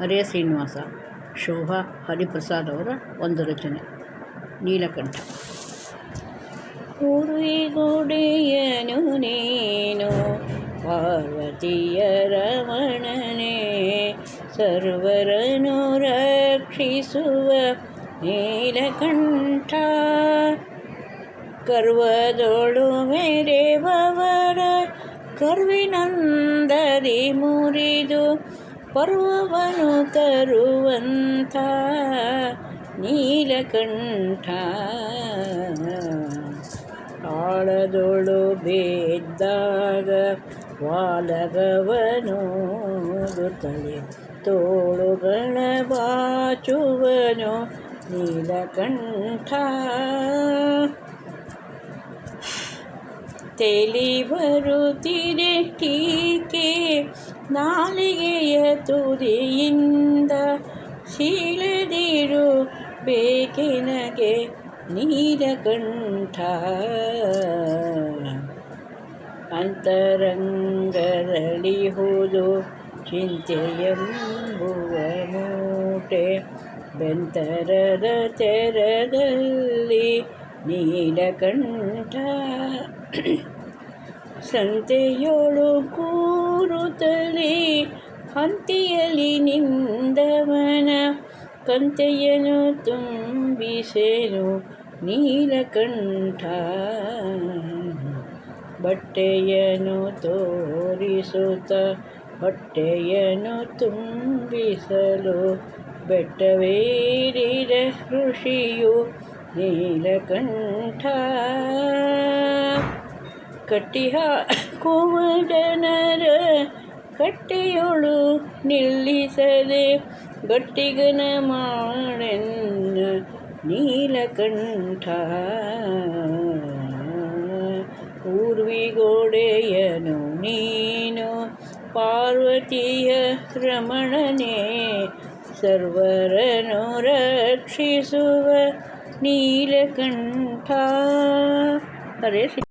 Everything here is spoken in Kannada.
ಹರೇ ಶ್ರೀನಿವಾಸ, ಶೋಭಾ, ಹರಿಪ್ರಸಾದ್ ಅವರ ಒಂದು ರಚನೆ, ನೀಲಕಂಠ. ಗುಡಿಯನು ನೀನು, ಪಾರ್ವತಿಯ ರಮಣನೆ ಸರ್ವರನು ರಕ್ಷಿಸುವ ನೀಲಕಂಠ. ಕರ್ವದೋಳು ಮೆರೆವವರ ಕರ್ವಿನಂದದಿ ಮುರಿದು ಪರ್ವವನು ತರುವಂಥ ನೀಲಕಂಠ ಆಳದೊಳು ಬೇದ್ದಾಗ ವಾಲಗವನು ತಲೆ ತೋಳುಗಳ ಬಾಚುವನು ನೀಲಕಂಠ ತೇಲಿ ಬರುತ್ತಿದೆ ಟೀಕೆ ನಾಲಿಗೆಯ ತುದಿಯಿಂದ ಶೀಲದಿರು ಬೇಕೆನಗೆ ನೀರಕಂಠ ಅಂತರಂಗರಳಿಹುದು ಚಿಂತೆಯೆಂಬುವ ಮೂಟೆ ಬೆಂತರದ ತೆರದಲ್ಲಿ ನೀಲಕಂಠ ಸಂತೆಯೋಳು ಕೂರುತ್ತಲೇ ಹಂತಿಯಲ್ಲಿ ನಿಂದವನ ಕಂತೆಯನ್ನು ತುಂಬಿಸೇನು ನೀಲಕಂಠ. ಬಟ್ಟೆಯನ್ನು ತೋರಿಸುತ್ತ ಹೊಟ್ಟೆಯನ್ನು ತುಂಬಿಸಲು ಬೆಟ್ಟವೇರಿದ ಋಷಿಯು ನೀಲಕಂಠ. ಕಟ್ಟಿಹ ಜನರ ಕಟ್ಟೆಯೊಳು ನಿಲ್ಲಿಸದೆ ಗಟ್ಟಿಗನ ಮಾಡೆನ್ನ ನೀಲಕಂಠ ಊರ್ವಿಗೋಡೆಯನು ನೀನು ಪಾರ್ವತಿಯ ರಮಣನೆ ಸರ್ವರನು ರಕ್ಷಿಸುವ ನೀಲಕಂಠ ಹರೇ ಶ್ರೀ